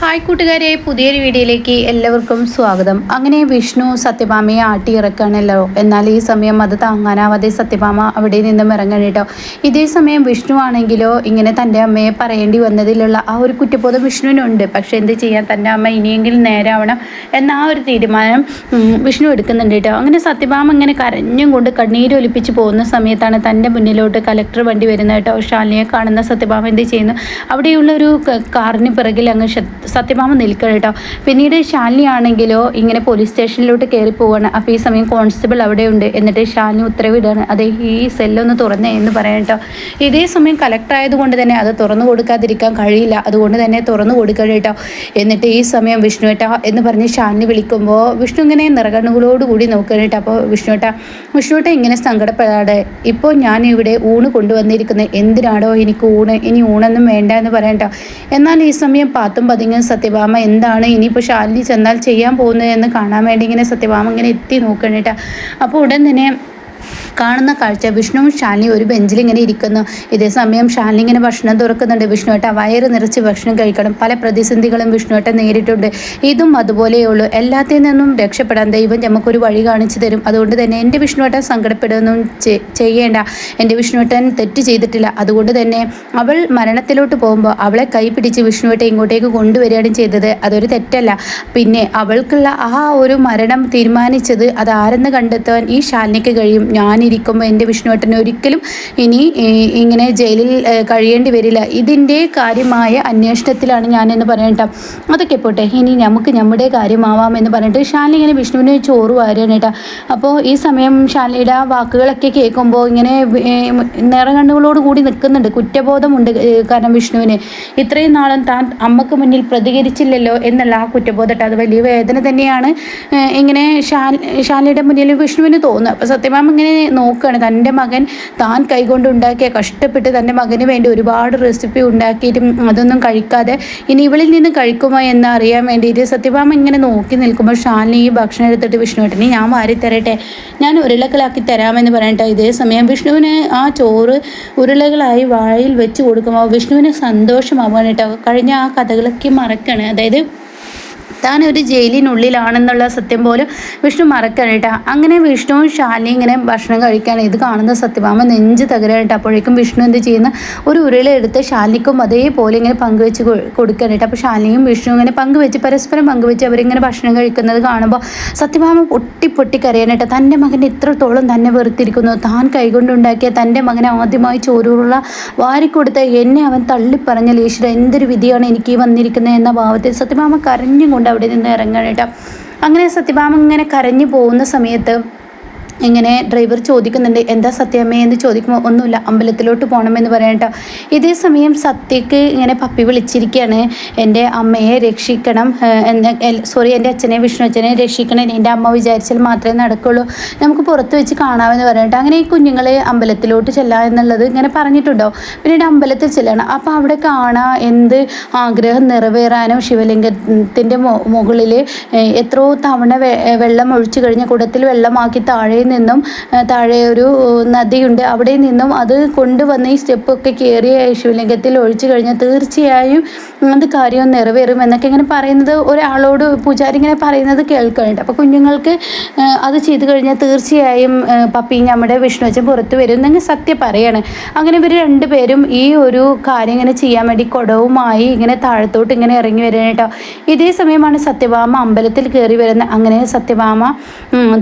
Hi കൂട്ടുകാരെ പുതിയൊരു വീഡിയോയിലേക്ക് എല്ലാവർക്കും സ്വാഗതം. അങ്ങനെ വിഷ്ണു സത്യഭാമയെ ആട്ടി ഇറക്കുകയാണല്ലോ എന്നാൽ ഈ സമയം അത് താങ്ങാനാവാതെ സത്യഭാമ അവിടെ നിന്നും ഇറങ്ങണം കേട്ടോ. ഇതേ സമയം വിഷ്ണു ആണെങ്കിലോ ഇങ്ങനെ തന്റെ അമ്മയെ പറയേണ്ടി വന്നതിലുള്ള ആ ഒരു കുറ്റബോധം വിഷ്ണുവിനുണ്ട്. പക്ഷേ എന്ത് ചെയ്യാൻ തന്റെ അമ്മ ഇനിയെങ്കിലും നേരാവണം എന്ന ആ ഒരു തീരുമാനം വിഷ്ണു എടുക്കുന്നുണ്ട് കേട്ടോ. അങ്ങനെ സത്യഭാമ ഇങ്ങനെ കരഞ്ഞും കൊണ്ട് കണ്ണീരൊലിപ്പിച്ച് പോകുന്ന സമയത്താണ് തന്റെ മുന്നിലോട്ട് കലക്ടർ വണ്ടി വരുന്നത് കേട്ടോ. ഷാലിനിയെ കാണുന്ന സത്യഭാമ എന്ത് ചെയ്യുന്നു? അവിടെയുള്ള ഒരു കാറിന് പിറകിൽ അങ്ങ് സത്യഭാമ നിൽക്കണം കേട്ടോ. പിന്നീട് ശാലിനി ആണെങ്കിലോ ഇങ്ങനെ പോലീസ് സ്റ്റേഷനിലോട്ട് കയറി പോവാണ് അപ്പോൾ ഈ സമയം കോൺസ്റ്റബിൾ അവിടെ ഉണ്ട് എന്നിട്ട് ശാലിനി ഉത്തരവിടുകയാണ്. അതെ ഈ സെല്ലൊന്ന് തുറന്നേ എന്ന് പറയാം കേട്ടോ. ഇതേ സമയം കലക്ടർ ആയതുകൊണ്ട് തന്നെ അത് തുറന്നു കൊടുക്കാതിരിക്കാൻ കഴിയില്ല. അതുകൊണ്ട് തന്നെ തുറന്നു കൊടുക്കണം കേട്ടോ. എന്നിട്ട് ഈ സമയം വിഷ്ണു ഏട്ടാ എന്ന് പറഞ്ഞ് ശാലിനി വിളിക്കുമ്പോൾ വിഷ്ണു ഇങ്ങനെ നിറകണ്ണുകളോടുകൂടി നോക്കണം കേട്ടോ. അപ്പോൾ വിഷ്ണു വിഷ്ണുവേട്ട വിഷ്ണു ഏട്ടാ ഇങ്ങനെ സങ്കടപ്പെടാതെ ഇപ്പോൾ ഞാൻ ഇവിടെ ഊണ് കൊണ്ടുവന്നിരിക്കുന്നത്. എന്തിനാടോ എനിക്ക് ഊണ് ഇനി ഊണൊന്നും വേണ്ട എന്ന് പറയട്ടോ എന്നാൽ ഈ സമയം പാത്തും പതിങ്ങും സത്യഭാമ എന്താണ് ഇനിയിപ്പോൾ ശാലിനി ചെന്നാൽ ചെയ്യാൻ പോകുന്നത് എന്ന് കാണാൻ വേണ്ടി ഇങ്ങനെ സത്യഭാമ ഇങ്ങനെ എത്തി നോക്കണേട്ടാ അപ്പോൾ ഉടൻ തന്നെ കാണുന്ന കാഴ്ച. വിഷ്ണുവും ഷാലിനി ഒരു ബെഞ്ചിൽ ഇങ്ങനെ ഇരിക്കുന്നു. ഇതേ സമയം ഷാലിനി ഇങ്ങനെ ഭക്ഷണം തുറക്കുന്നുണ്ട്. വിഷ്ണുവേട്ട വയറ് നിറച്ച് ഭക്ഷണം കഴിക്കണം. പല പ്രതിസന്ധികളും വിഷ്ണുവേട്ട നേരിട്ടുണ്ട്. ഇതും അതുപോലെയുള്ളൂ എല്ലാത്തിൽ നിന്നും രക്ഷപ്പെടാൻ ദൈവം നമുക്കൊരു വഴി കാണിച്ചു തരും. അതുകൊണ്ട് തന്നെ എന്റെ വിഷ്ണുവേട്ടൻ സങ്കടപ്പെടുകയൊന്നും ചെയ്യേണ്ട. എന്റെ വിഷ്ണുവേട്ടൻ തെറ്റ് ചെയ്തിട്ടില്ല. അതുകൊണ്ട് തന്നെ അവൾ മരണത്തിലോട്ട് പോകുമ്പോൾ അവളെ കൈ പിടിച്ച് വിഷ്ണുവേട്ട ഇങ്ങോട്ടേക്ക് കൊണ്ടുവരികയാണ് ചെയ്തത്. അതൊരു തെറ്റല്ല. പിന്നെ അവൾക്കുള്ള ആ ഒരു മരണം തീരുമാനിച്ചത് അത് ആരെന്ന് കണ്ടെത്താൻ ഈ ശാലിനിക്ക് കഴിയും? ഞാനിരിക്കുമ്പോൾ എന്റെ വിഷ്ണുവേട്ടന് ഒരിക്കലും ഇനി ഇങ്ങനെ ജയിലിൽ കഴിയേണ്ടി വരില്ല. ഇതിന്റെ കാര്യമായ അന്വേഷണത്തിലാണ് ഞാനെന്ന് പറയട്ടോ അതൊക്കെ പോട്ടെ ഇനി നമുക്ക് നമ്മുടെ കാര്യമാവാം എന്ന് പറഞ്ഞിട്ട് ഷാനി ഇങ്ങനെ വിഷ്ണുവിന് ചോറ് വാരുകയാണ് കേട്ടോ. അപ്പോൾ ഈ സമയം ഷാലിയുടെ വാക്കുകളൊക്കെ കേൾക്കുമ്പോൾ ഇങ്ങനെ ഏ, നിറകണ്ണുകളോട് കൂടി നിൽക്കുന്നുണ്ട് കുറ്റബോധമുണ്ട് കാരണം വിഷ്ണുവിന്. ഇത്രയും നാളും താൻ അമ്മയ്ക്ക് മുന്നിൽ പ്രതികരിച്ചില്ലല്ലോ എന്നല്ല ആ കുറ്റബോധം അത് വലിയ വേദന തന്നെയാണ് ഇങ്ങനെ ഷാൻ ഷാലിയുടെ മുന്നിൽ വിഷ്ണുവിന് തോന്നുന്നത്. അപ്പോൾ സത്യമാം ഇങ്ങനെ നോക്കുകയാണ്. തന്റെ മകൻ താൻ കൈകൊണ്ട് ഉണ്ടാക്കിയ കഷ്ടപ്പെട്ട് തന്റെ മകന് വേണ്ടി ഒരുപാട് റെസിപ്പി ഉണ്ടാക്കിയിട്ടും അതൊന്നും കഴിക്കാതെ ഇനി ഇവളിൽ നിന്ന് കഴിക്കുമോ എന്ന് അറിയാൻ വേണ്ടിയിട്ട് സത്യഭാമ ഇങ്ങനെ നോക്കി നിൽക്കുമ്പോൾ ഷാലിനി ഈ ഭക്ഷണം എടുത്തിട്ട് വിഷ്ണുവേട്ടനെ ഞാൻ വാരി തരട്ടെ ഞാൻ ഉരുളകളാക്കി തരാമെന്ന് പറയട്ടെ ഇതേ സമയം വിഷ്ണുവിന് ആ ചോറ് ഉരുളകളായി വായിൽ വെച്ച് കൊടുക്കുമ്പോൾ വിഷ്ണുവിന് സന്തോഷമാവാണ് കേട്ടോ. കഴിഞ്ഞ ആ കഥകളൊക്കെ മറക്കണേ. അതായത് താൻ ഒരു ജയിലിനുള്ളിലാണെന്നുള്ള സത്യം പോലും വിഷ്ണു മറക്കണം അങ്ങനെ വിഷ്ണുവും ശാലിനി ഇങ്ങനെ ഭക്ഷണം കഴിക്കുകയാണ് ഇത് കാണുന്ന സത്യഭാമ നെഞ്ച് തകരാണ് കേട്ടോ. അപ്പോഴേക്കും വിഷ്ണു എന്ത് ചെയ്യുന്ന ഒരു ഉരുളെടുത്ത് ശാലിനിക്കും അതേപോലെ ഇങ്ങനെ പങ്കുവെച്ച് കൊ- കൊടുക്കുകയാണ് കേട്ടോ. അപ്പോൾ ശാലിനിയും വിഷ്ണു ഇങ്ങനെ പങ്കുവെച്ച് പരസ്പരം പങ്കുവെച്ച് അവരിങ്ങനെ ഭക്ഷണം കഴിക്കുന്നത് കാണുമ്പോൾ സത്യഭാമ പൊട്ടി പൊട്ടി കരയാനായിട്ട് തന്റെ മകൻ ഇത്രത്തോളം തന്നെ വെറുത്തിരിക്കുന്നു. താൻ കൈകൊണ്ടുണ്ടാക്കിയ തന്റെ മകനെ ആദ്യമായി ചോരൂറുള്ള വാരിക്കൊടുത്ത എന്നെ അവൻ തള്ളിപ്പറഞ്ഞ ലീശ്വര എന്തൊരു വിധിയാണ് എനിക്ക് വന്നിരിക്കുന്നത് എന്ന ഭാവത്തിൽ സത്യഭാമ കരഞ്ഞും കൊണ്ട് അവിടെ നിന്ന് ഇറങ്ങണം കേട്ടോ. അങ്ങനെ സത്യഭാമ ഇങ്ങനെ കരഞ്ഞു പോകുന്ന സമയത്ത് ഇങ്ങനെ ഡ്രൈവർ ചോദിക്കുന്നുണ്ട് എന്താ സത്യമേ എന്ന് ചോദിക്കുമ്പോൾ ഒന്നുമില്ല അമ്പലത്തിലോട്ട് പോകണമെന്ന് പറയട്ടോ ഇതേ സമയം സത്യക്ക് ഇങ്ങനെ പപ്പി വിളിച്ചിരിക്കുകയാണ് എന്റെ അമ്മയെ രക്ഷിക്കണം സോറി എന്റെ അച്ഛനെ വിഷ്ണു അച്ഛനെ രക്ഷിക്കണം എന്റെ അമ്മ വിചാരിച്ചാൽ മാത്രമേ നടക്കുള്ളൂ. നമുക്ക് പുറത്ത് വെച്ച് കാണാമെന്ന് പറയട്ടെ അങ്ങനെ ഈ കുഞ്ഞുങ്ങളെ അമ്പലത്തിലോട്ട് ചെല്ലാം എന്നുള്ളത് ഇങ്ങനെ പറഞ്ഞിട്ടുണ്ടോ? പിന്നീട് അമ്പലത്തിൽ ചെല്ലണം. അപ്പോൾ അവിടെ കാണാൻ എന്ത് ആഗ്രഹം നിറവേറാനോ ശിവലിംഗത്തിന്റെ മുകളിൽ എത്രയോ തവണ വെള്ളം ഒഴിച്ചു കഴിഞ്ഞ കുടത്തിൽ വെള്ളമാക്കി താഴെ നിന്നും താഴെ ഒരു നദിയുണ്ട്. അവിടെ നിന്നും അത് കൊണ്ടുവന്ന് ഈ സ്റ്റെപ്പൊക്കെ കയറിയ ശിവലിംഗത്തിൽ ഒഴിച്ചു കഴിഞ്ഞാൽ തീർച്ചയായും അത് കാര്യം നിറവേറും എന്നൊക്കെ ഇങ്ങനെ പറയുന്നത് ഒരാളോട് പൂജാരി ഇങ്ങനെ പറയുന്നത് കേൾക്കുന്നുണ്ട് അപ്പോൾ കുഞ്ഞുങ്ങൾക്ക് അത് ചെയ്തു കഴിഞ്ഞാൽ തീർച്ചയായും പപ്പി നമ്മുടെ വിഷ്ണു അച്ഛൻ പുറത്ത് വരും എന്നങ്ങ് സത്യം പറയാണ്. അങ്ങനെ ഇവർ രണ്ടുപേരും ഈ ഒരു കാര്യം ഇങ്ങനെ ചെയ്യാൻ വേണ്ടി കുടവുമായി ഇങ്ങനെ താഴത്തോട്ട് ഇങ്ങനെ ഇറങ്ങി വരികയാണ് കേട്ടോ. ഇതേ സമയമാണ് സത്യഭാമ അമ്പലത്തിൽ കയറി വരുന്നത്. അങ്ങനെ സത്യഭാമ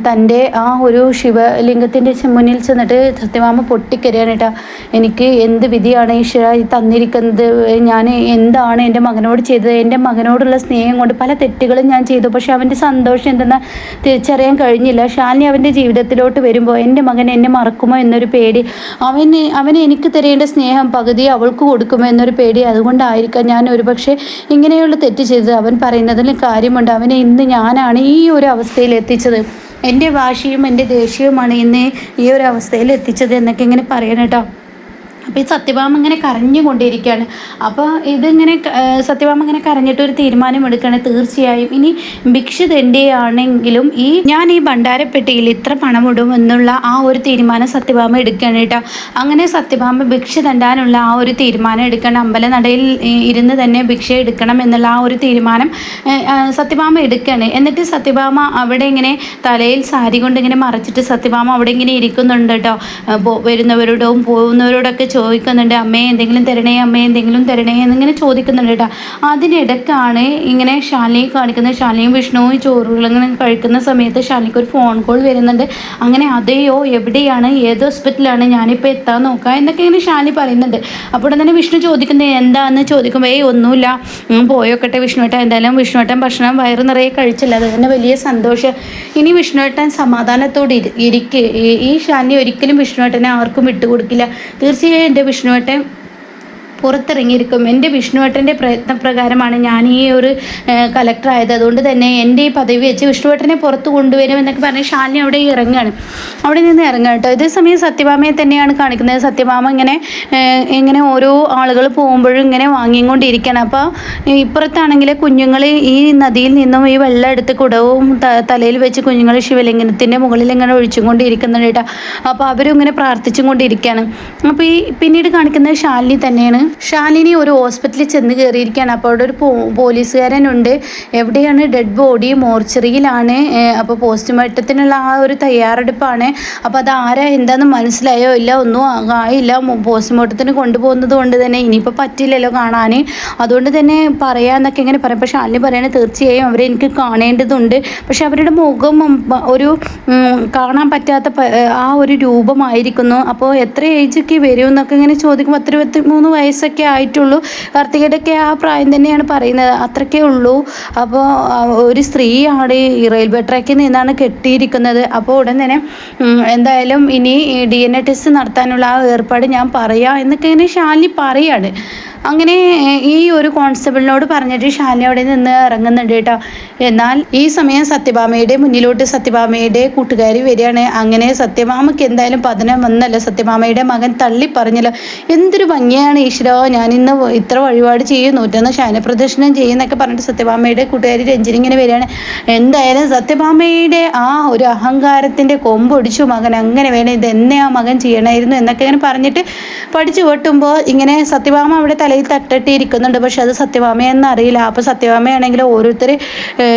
തന്റെ ആ ഒരു ശിവലിംഗത്തിന്റെ മുന്നിൽ ചെന്നിട്ട് സത്യഭാമ പൊട്ടിക്കരയാണ് എനിക്ക് എന്ത് വിധിയാണ് ഈശ്വര തന്നിരിക്കുന്നത്? ഞാൻ എന്താണ് എന്റെ മകനോട് ചെയ്തത്? എന്റെ മകനോടുള്ള സ്നേഹം കൊണ്ട് പല തെറ്റുകളും ഞാൻ ചെയ്തു. പക്ഷേ അവന്റെ സന്തോഷം എന്തെന്ന് തിരിച്ചറിയാൻ കഴിഞ്ഞില്ല. ഷാലിനി അവന്റെ ജീവിതത്തിലോട്ട് വരുമ്പോൾ എന്റെ മകൻ എന്നെ മറക്കുമോ എന്നൊരു പേടി അവന് അവന് എനിക്ക് തരേണ്ട സ്നേഹം പകുതി അവൾക്ക് കൊടുക്കുമോ എന്നൊരു പേടി അതുകൊണ്ടായിരിക്കാം ഞാൻ ഒരുപക്ഷെ ഇങ്ങനെയുള്ള തെറ്റ് ചെയ്തത്. അവൻ പറയുന്നതിൽ കാര്യമുണ്ട്. അവനെ ഇന്ന് ഞാനാണ് ഈ ഒരു അവസ്ഥയിൽ എത്തിച്ചത്. എന്റെ വാശിയും എന്റെ ദേഷ്യവുമാണ് ഇന്ന് ഈ ഒരു അവസ്ഥയിൽ എത്തിച്ചത് എന്നൊക്കെ ഇങ്ങനെ പറയണം കേട്ടോ. അപ്പോൾ ഈ സത്യഭാമ ഇങ്ങനെ കരഞ്ഞുകൊണ്ടിരിക്കുകയാണ്. അപ്പോൾ ഇതിങ്ങനെ സത്യഭാമം ഇങ്ങനെ കരഞ്ഞിട്ട് ഒരു തീരുമാനം എടുക്കുകയാണ് തീർച്ചയായും. ഇനി ഭിക്ഷ തെണ്ടിയാണെങ്കിലും ഈ ഞാൻ ഈ ഭണ്ഡാരപ്പെട്ടിയിൽ ഇത്ര പണം ഇടും എന്നുള്ള ആ ഒരു തീരുമാനം സത്യഭാമ എടുക്കുകയാണ് കേട്ടോ. അങ്ങനെ സത്യഭാമ ഭിക്ഷ തണ്ടാനുള്ള ആ ഒരു തീരുമാനം എടുക്കണം അമ്പലനടയിൽ നടയിൽ ഇരുന്ന് തന്നെ ഭിക്ഷ എടുക്കണം എന്നുള്ള ആ ഒരു തീരുമാനം സത്യഭാമ എടുക്കുകയാണ്. എന്നിട്ട് സത്യഭാമ അവിടെ ഇങ്ങനെ തലയിൽ സാരി കൊണ്ട് ഇങ്ങനെ മറച്ചിട്ട് സത്യഭാമ അവിടെ ഇങ്ങനെ ഇരിക്കുന്നുണ്ട് കേട്ടോ. വരുന്നവരോടും പോകുന്നവരോടൊക്കെ ചോദിക്കുന്നുണ്ട് അമ്മേ എന്തെങ്കിലും തരണേ അമ്മേ എന്തെങ്കിലും തരണേ എന്നിങ്ങനെ ചോദിക്കുന്നുണ്ട് കേട്ടോ. അതിനിടക്കാണ് ഇങ്ങനെ ശാലിനി കാണിക്കുന്നത് ശാലിനിയും വിഷ്ണുവും ചോറുകളിങ്ങനെ കഴിക്കുന്ന സമയത്ത് ശാലിനിക്ക് ഒരു ഫോൺ കോൾ വരുന്നുണ്ട്. അങ്ങനെ അതെയോ? എവിടെയാണ്? ഏത് ഹോസ്പിറ്റലാണ് ഞാനിപ്പോൾ എത്താൻ നോക്കുക എന്നൊക്കെ ഇങ്ങനെ ശാലിനി പറയുന്നുണ്ട്. അപ്പോൾ തന്നെ വിഷ്ണു ചോദിക്കുന്നത് എന്താന്ന്? ചോദിക്കുമ്പോൾ ഏയ് ഒന്നുമില്ല. പോയോക്കട്ടെ വിഷ്ണുവേട്ടൻ. എന്തായാലും വിഷ്ണുവേട്ടൻ ഭക്ഷണം വയറ് നിറയെ കഴിച്ചില്ല. അത് തന്നെ വലിയ സന്തോഷം. ഇനി വിഷ്ണുവേട്ടൻ സമാധാനത്തോടെ ഇരിക്കേ. ഈ- ഈ ശാലിനി ഒരിക്കലും വിഷ്ണുവേട്ടനെ ആർക്കും വിട്ടുകൊടുക്കില്ല. തീർച്ചയായും എന്റെ വിഷ്ണുവേട്ടൻ പുറത്തിറങ്ങിയിരിക്കും. എന്റെ വിഷ്ണുവേട്ടന്റെ പ്രയത്നപ്രകാരമാണ് ഞാൻ ഈ ഒരു കലക്ടറായത് അതുകൊണ്ട് തന്നെ എന്റെ ഈ പദവി വെച്ച് വിഷ്ണുവേട്ടനെ പുറത്ത് കൊണ്ടുവരും എന്നൊക്കെ പറഞ്ഞ് ഷാലിനി അവിടെ ഇറങ്ങുകയാണ് അവിടെ നിന്ന് ഇറങ്ങുക കേട്ടോ. ഇതേ സമയം സത്യഭാമയെ തന്നെയാണ് കാണിക്കുന്നത്. സത്യഭാമ ഇങ്ങനെ ഇങ്ങനെ ഓരോ ആളുകൾ പോകുമ്പോഴും ഇങ്ങനെ വാങ്ങിക്കൊണ്ടിരിക്കുകയാണ്. അപ്പോൾ ഇപ്പുറത്താണെങ്കിൽ കുഞ്ഞുങ്ങൾ ഈ നദിയിൽ നിന്നും ഈ വെള്ളം എടുത്ത് കുടവും തലയിൽ വെച്ച് കുഞ്ഞുങ്ങൾ ശിവലിംഗത്തിന്റെ മുകളിൽ ഇങ്ങനെ ഒഴിച്ചുകൊണ്ടിരിക്കുന്നുണ്ട് കേട്ടോ. അപ്പോൾ അവരും ഇങ്ങനെ പ്രാർത്ഥിച്ചും കൊണ്ടിരിക്കുകയാണ് അപ്പോൾ ഈ പിന്നീട് കാണിക്കുന്നത് ശാലിനി തന്നെയാണ്. ശാലിനി ഒരു ഹോസ്പിറ്റലിൽ ചെന്ന് കയറിയിരിക്കുകയാണ്. അപ്പോൾ അവിടെ ഒരു പോലീസുകാരനുണ്ട്. എവിടെയാണ് ഡെഡ് ബോഡി? മോർച്ചറിയിലാണ്. അപ്പോൾ പോസ്റ്റ്മോർട്ടത്തിനുള്ള ആ ഒരു തയ്യാറെടുപ്പാണ്. അപ്പോൾ അത് ആരാ? എന്താണെന്ന് മനസ്സിലായോ? ഇല്ല ഒന്നും ആയില്ല. പോസ്റ്റ്മോർട്ടത്തിന് കൊണ്ടുപോകുന്നത് കൊണ്ട് തന്നെ ഇനിയിപ്പോൾ പറ്റില്ലല്ലോ കാണാൻ അതുകൊണ്ട് തന്നെ പറയാമെന്നൊക്കെ ഇങ്ങനെ പറയും. പക്ഷേ ഷാലിനി പറയണത് തീർച്ചയായും അവരെ എനിക്ക് കാണേണ്ടതുണ്ട്. പക്ഷെ അവരുടെ മുഖം ഒരു കാണാൻ പറ്റാത്ത ആ ഒരു രൂപമായിരിക്കുന്നു. അപ്പോൾ എത്ര ഏജൊക്കെ വരും എന്നൊക്കെ ഇങ്ങനെ ചോദിക്കുമ്പോൾ അത്ര ഇരുപത്തി മൂന്ന് വയസ്സൊക്കെ ആയിട്ടുള്ളൂ. കാർത്തികയുടെയൊക്കെ ആ പ്രായം തന്നെയാണ് പറയുന്നത്. അത്രയ്ക്കേ ഉള്ളൂ. അപ്പോൾ ഒരു സ്ത്രീയാണ് ഈ റെയിൽവേ ട്രാക്കിൽ നിന്നാണ് കെട്ടിയിരിക്കുന്നത്. അപ്പോൾ ഉടൻ തന്നെ എന്തായാലും ഇനി ഡി എൻ എ ടെസ്റ്റ് നടത്താനുള്ള ആ ഏർപ്പാട് ഞാൻ പറയാം എന്നൊക്കെ ഇങ്ങനെ ഷാലി പറയാണ്. അങ്ങനെ ഈ ഒരു കോൺസ്റ്റബിളിനോട് പറഞ്ഞിട്ട് ഷാനി അവിടെ നിന്ന് ഇറങ്ങുന്നുണ്ട് കേട്ടോ. എന്നാൽ ഈ സമയം സത്യഭാമയുടെ മുന്നിലോട്ട് സത്യഭാമയുടെ കൂട്ടുകാരി വരികയാണ്. അങ്ങനെ സത്യഭാമയ്ക്ക് എന്തായാലും പതനം വന്നല്ലോ. സത്യഭാമയുടെ മകൻ തള്ളി പറഞ്ഞല്ലോ എന്തൊരു ഭംഗിയാണ് ഈശ്വരോ ഞാൻ ഇന്ന് ഇത്ര വഴിപാട് ചെയ്യും. നൂറ്റൊന്ന് ശയനപ്രദർശനം ചെയ്യുന്നൊക്കെ പറഞ്ഞിട്ട് സത്യഭാമയുടെ കൂട്ടുകാരി രഞ്ജിനി ഇങ്ങനെ വരികയാണ്. എന്തായാലും സത്യഭാമയുടെ ആ ഒരു അഹങ്കാരത്തിന്റെ കൊമ്പൊടിച്ചു മകൻ അങ്ങനെ വേണം ഇത് എന്നെ ആ മകൻ ചെയ്യണമായിരുന്നു എന്നൊക്കെ ഇങ്ങനെ പറഞ്ഞിട്ട് പഠിച്ചു വെട്ടുമ്പോൾ ഇങ്ങനെ സത്യഭാമ അവിടെ തലയിൽ തട്ടിട്ട് ഇരിക്കുന്നുണ്ട്. പക്ഷെ അത് സത്യഭാമയെന്ന് അറിയില്ല അപ്പോൾ സത്യഭാമയാണെങ്കിൽ ഓരോരുത്തർ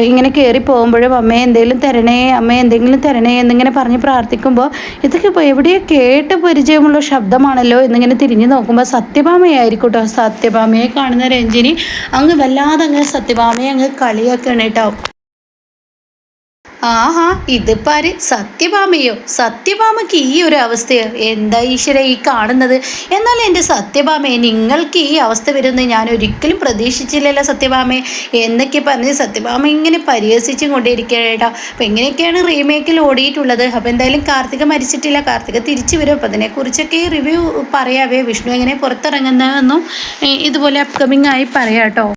ഇങ്ങനെ കയറി പോകുമ്പോഴും അമ്മയെ എന്തെങ്കിലും തരണേ അമ്മ എന്തെങ്കിലും തരണേ എന്നിങ്ങനെ പറഞ്ഞ് പ്രാർത്ഥിക്കുമ്പോൾ ഇതൊക്കെ ഇപ്പോൾ എവിടെയോ കേട്ട് പരിചയമുള്ള ശബ്ദമാണല്ലോ എന്നിങ്ങനെ തിരിഞ്ഞു നോക്കുമ്പോൾ സത്യഭാമയായിരിക്കും കേട്ടോ സത്യഭാമയെ കാണുന്ന രഞ്ജിനി അങ്ങ് വല്ലാതെ അങ്ങ് സത്യഭാമയെ അങ്ങ് കളിയാക്കുകയാണ് കേട്ടോ. ആഹാ ഇതിപ്പാര് സത്യഭാമയോ? സത്യഭാമയ്ക്ക് ഈ ഒരു അവസ്ഥയോ എന്താ ഈശ്വര ഈ കാണുന്നത്? എന്നാൽ എന്റെ സത്യഭാമയെ നിങ്ങൾക്ക് ഈ അവസ്ഥ വരുന്നത് ഞാൻ ഒരിക്കലും പ്രതീക്ഷിച്ചില്ലല്ലോ സത്യഭാമയെ എന്നൊക്കെ പറഞ്ഞ് സത്യഭാമ ഇങ്ങനെ പരിഹസിച്ചും കൊണ്ടിരിക്കുകയാണ് കേട്ടോ. അപ്പം ഇങ്ങനെയൊക്കെയാണ് റീമേക്കിൽ ഓടിയിട്ടുള്ളത്. അപ്പോൾ എന്തായാലും കാർത്തിക മരിച്ചിട്ടില്ല. കാർത്തിക തിരിച്ചു വരും. അപ്പം അതിനെക്കുറിച്ചൊക്കെ റിവ്യൂ പറയാവേ. വിഷ്ണു എങ്ങനെ പുറത്തിറങ്ങുന്നതെന്നും ഇതുപോലെ അപ്കമിംഗ് ആയി പറയാം കേട്ടോ.